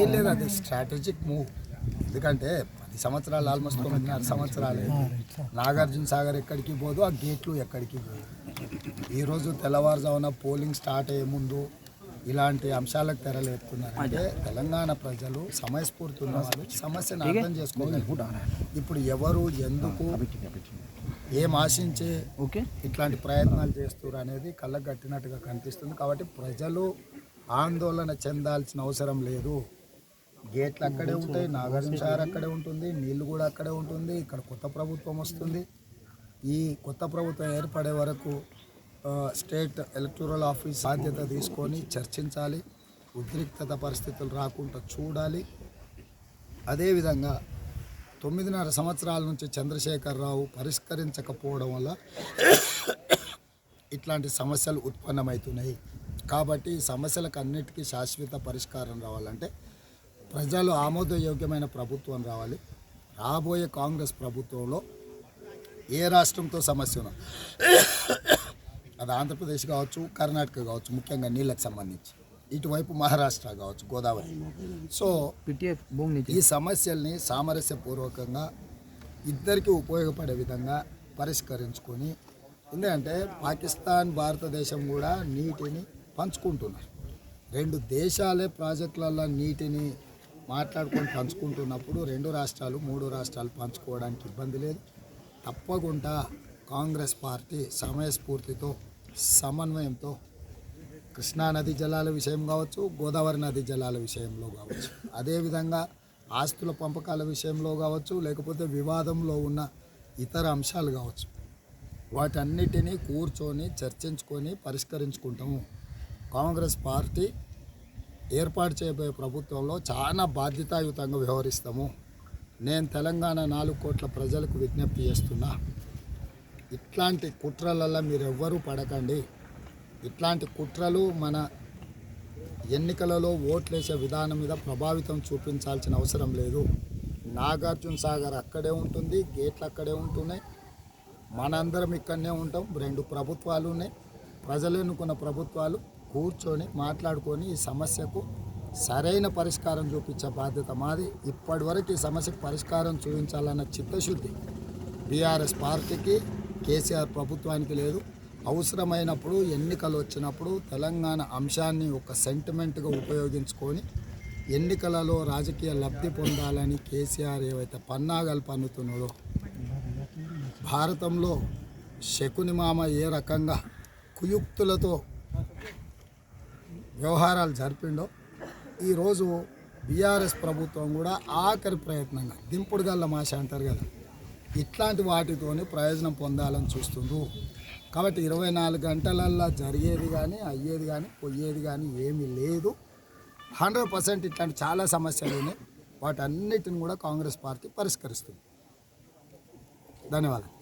ఏం లేదు అది స్ట్రాటజిక్ మూవ్ ఎందుకంటే పది సంవత్సరాలు ఆల్మోస్ట్ తొమ్మిదిన్నర సంవత్సరాలు. నాగార్జున సాగర్ ఎక్కడికి పోదు ఆ గేట్లు ఎక్కడికి పోదు. ఈరోజు తెల్లవారుజామున పోలింగ్ స్టార్ట్ అయ్యే ముందు ఇలాంటి అంశాలకు తెరలేపుతున్నారు అంటే తెలంగాణ ప్రజలు సమయస్ఫూర్తి ఉన్న వాళ్ళు సమస్యను అర్థం చేసుకోగలరు. ఇప్పుడు ఎవరు ఎందుకు ఏం ఆశించే ఓకే. ఇట్లాంటి ప్రయత్నాలు చేస్తారు అనేది కళ్ళకు కట్టినట్టుగా కనిపిస్తుంది. కాబట్టి ప్రజలు ఆందోళన చెందాల్సిన అవసరం లేదు. గేట్లు అక్కడే ఉంటాయి నాగార్జున సాగర్ అక్కడే ఉంటుంది నీళ్ళు కూడా అక్కడే ఉంటుంది ఇక్కడ కొత్త ప్రభుత్వం వస్తుంది. ఈ కొత్త ప్రభుత్వం ఏర్పడే వరకు స్టేట్ ఎలక్టోరల్ ఆఫీస్ బాధ్యత తీసుకొని చర్చించాలి ఉద్రిక్తత పరిస్థితులు రాకుండా చూడాలి. అదేవిధంగా తొమ్మిదిన్నర సంవత్సరాల నుంచి చంద్రశేఖరరావు పరిష్కరించకపోవడం వల్ల ఇట్లాంటి సమస్యలు ఉత్పన్నమవుతున్నాయి. కాబట్టి ఈ సమస్యలకు అన్నిటికీ శాశ్వత పరిష్కారం రావాలంటే ప్రజలు ఆమోదయోగ్యమైన ప్రభుత్వం రావాలి. రాబోయే కాంగ్రెస్ ప్రభుత్వంలో ఏ రాష్ట్రంతో సమస్య ఉన్నా అది ఆంధ్రప్రదేశ్ కావచ్చు కర్ణాటక కావచ్చు ముఖ్యంగా నీళ్ళకి సంబంధించి. ఇటువైపు మహారాష్ట్ర కావచ్చు గోదావరి. సో ఈ సమస్యల్ని సామరస్యపూర్వకంగా ఇద్దరికి ఉపయోగపడే విధంగా పరిష్కరించుకొని ఎందుకంటే పాకిస్తాన్ భారతదేశం కూడా నీటిని పంచుకుంటున్నారు. రెండు దేశాలే ప్రాజెక్టులలో నీటిని మాట్లాడుకొని పంచుకుంటున్నప్పుడు రెండు రాష్ట్రాలు మూడు రాష్ట్రాలు పంచుకోవడానికి ఇబ్బంది లేదు. తప్పకుండా కాంగ్రెస్ పార్టీ సమయస్ఫూర్తితో సమన్వయంతో కృష్ణా నది జలాల విషయం కావచ్చు గోదావరి నది జలాల విషయంలో కావచ్చు అదేవిధంగా ఆస్తుల పంపకాల విషయంలో కావచ్చు లేకపోతే వివాదంలో ఉన్న ఇతర అంశాలు కావచ్చు. వాటన్నిటినీ కూర్చొని చర్చించుకొని పరిష్కరించుకుంటాము. కాంగ్రెస్ పార్టీ ఏర్పాటు చేయబోయే ప్రభుత్వంలో చాలా బాధ్యతాయుతంగా వ్యవహరిస్తాము. నేను తెలంగాణ నాలుగు కోట్ల ప్రజలకు విజ్ఞప్తి చేస్తున్నా ఇట్లాంటి కుట్రలల్లో మీరు ఎవ్వరూ పడకండి. ఇట్లాంటి కుట్రలు మన ఎన్నికలలో ఓట్లేసే విధానం మీద ప్రభావితం చూపించాల్సిన అవసరం లేదు. నాగార్జున సాగర్ అక్కడే ఉంటుంది గేట్లు అక్కడే ఉంటున్నాయి. మనందరం ఇక్కడనే ఉంటాం రెండు ప్రభుత్వాలు ఉన్నాయి. ప్రజలు ఎన్నుకున్న ప్రభుత్వాలు కూర్చొని మాట్లాడుకొని ఈ సమస్యకు సరైన పరిష్కారం చూపించే బాధ్యత మాది. ఇప్పటివరకు ఈ సమస్యకు పరిష్కారం చూపించాలన్న చిత్తశుద్ధి బీఆర్ఎస్ పార్టీకి కేసీఆర్ ప్రభుత్వానికి లేదు. అవసరమైనప్పుడు ఎన్నికలు వచ్చినప్పుడు తెలంగాణ అంశాన్ని ఒక సెంటిమెంట్గా ఉపయోగించుకొని ఎన్నికలలో రాజకీయ లబ్ధి పొందాలని కేసీఆర్ ఏవైతే పన్నాగాలు పన్నుతున్నాడో భారతంలో శకుని మామ ఏ రకంగా కుయుక్తులతో వ్యవహారాలు జరిపిండో ఈరోజు బీఆర్ఎస్ ప్రభుత్వం కూడా ఆఖరి ప్రయత్నంగా దింపుడు గల్ల మాష అంటారు కదా ఇట్లాంటి వాటితోని ప్రయోజనం పొందాలని చూస్తుండ్రు. కాబట్టి ఇరవై నాలుగు గంటలల్లో జరిగేది కానీ అయ్యేది కానీ పోయేది కానీ ఏమీ లేదు. హండ్రెడ్ పర్సెంట్ ఇట్లాంటి చాలా సమస్యలు ఉన్నాయి. వాటన్నిటిని కూడా కాంగ్రెస్ పార్టీ పరిష్కరిస్తుంది. ధన్యవాదాలు.